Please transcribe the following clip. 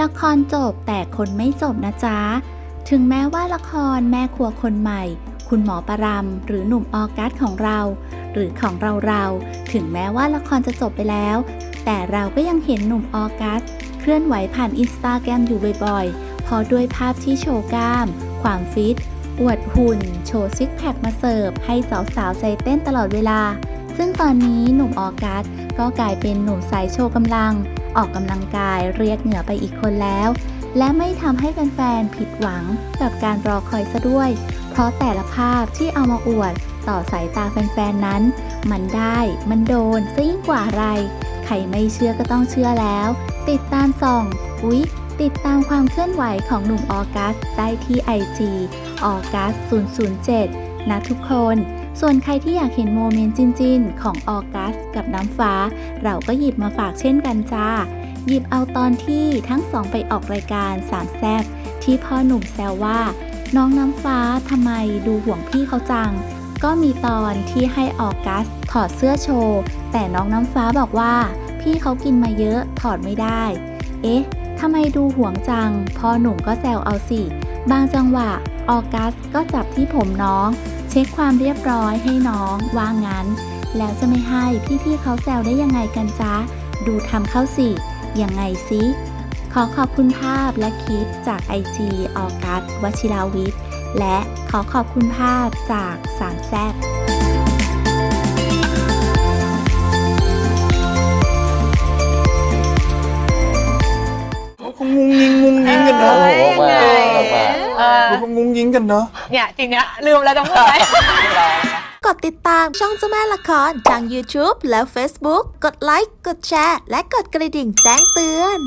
ละครจบแต่คนไม่จบนะจ๊ะ ถึงแม้ว่าละครแม่ครัวคนใหม่ คุณหมอประรำหรือหนุ่มออกัสของเรา หรือของเราเราถึงแม้ว่าละครจะจบไปแล้ว แต่เราก็ยังเห็นหนุ่มออกัส เคลื่อนไหวผ่านอินสตาแกรมอยู่บ่อยๆ พอด้วยภาพที่โชว์กล้าม ความฟิต อวดหุ่น โชว์ซิกแพคมาเสิร์ฟ ให้สาวๆใจเต้นตลอดเวลา ซึ่งตอนนี้หนุ่มออกัสก็กลายเป็นหนุ่มสายโชว์กำลัง ออกกำลังกายเรียกเหงื่อไปอีกคนแล้ว และไม่ทำให้แฟนๆผิดหวังกับการรอคอยซะด้วย เพราะแต่ละภาพที่เอามาอวดต่อสายตาแฟนๆนั้น มันได้มันโดนซะยิ่งกว่าอะไร ใครไม่เชื่อก็ต้องเชื่อแล้ว ติดตามส่อง อุ๊ย ติดตามความเคลื่อนไหวของหนุ่มออกัสได้ที่ IG ออกัส007 นะทุกคน ส่วนใครที่อยากเห็นโมเมนต์จินๆ ของออกัสกับน้ำฟ้า เราก็หยิบมาฝากเช่นกันจ้า หยิบเอาตอนที่ทั้งสองไปออกรายการสามแซบที่พ่อหนุ่มแซวว่า น้องน้ำฟ้าทำไมดูห่วงพี่เขาจัง ก็มีตอนที่ให้ออกัสถอดเสื้อโชว์ แต่น้องน้ำฟ้าบอกว่า พี่เขากินมาเยอะถอดไม่ได้ เอ๊ะ ทำไมดูห่วงจัง พ่อหนุ่มก็แซวเอาสิ บางจังหวะ ออกัสก็จับที่ผมน้อง เช็คความเรียบร้อยให้น้องว่างั้น แล้วจะไม่ให้พี่ๆเขาแซวได้ยังไงกันจ๊ะ ดูทำเข้าสิยังไงซิขอขอบคุณภาพและคลิปจาก IG ออกัสวชิราวิทย์ และขอขอบคุณภาพจากสามแซบ งงุ้งยิงกันเนาะ เนี่ยทีเนี้ยลืมแล้วต้องพูดไหม กดติดตามช่องเจ้าแม่ละครทาง YouTube และ Facebook กดไลค์ กดแชร์ และกดกระดิ่งแจ้งเตือน